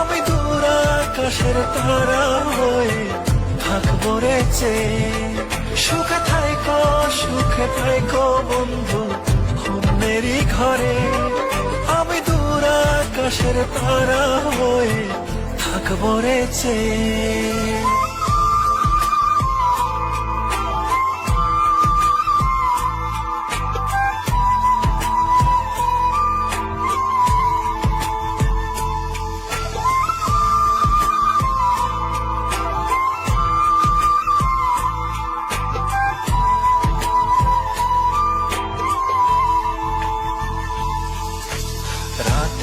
আমি দূর আকাশের তারা হয়ে থাকব রে। সুখে থাইকো সুখে থাইকো বন্ধু, অন্যেরই ঘরে আমি দূর আকাশের তারা হয়ে থাকব রে চেয়ে।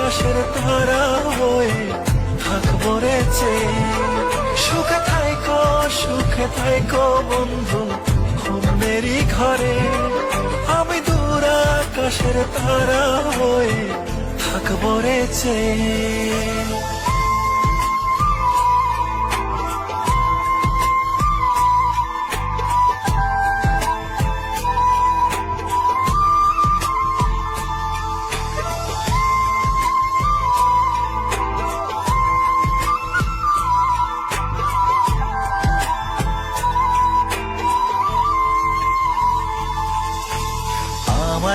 আকাশের তারা হয়ে থাকব রে। সুখে থাইকো সুখে থাইকো বন্ধু অন্যেরই ঘরে আমি দূর আকাশের তারা হয়ে থাকব রে।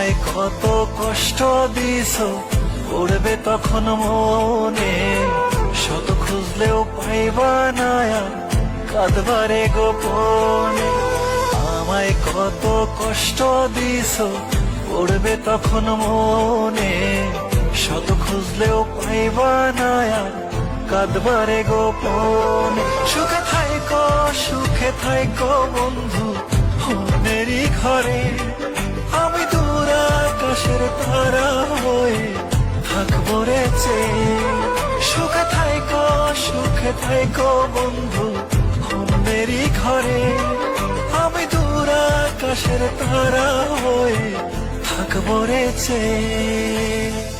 আমায় কত কষ্ট দিস পড়বে তখন মনে। শত খুঁজলেও পাইবা না কাঁদবারে গোপনে। আমায় কত কষ্ট দিস পড়বে তখন মনে। শত খুঁজলেও পাইবা না কাঁদবারে গোপনে। সুখে থাইকো সুখে থাইকো বন্ধু অন্যেরই ঘরে। তারা হয়ে থাকব রে। সুখে থাইকো সুখে থাইকো বন্ধু মেরি ঘরে আমি দূর আকাশের তারা হয়ে থাকব রে চেয়ে।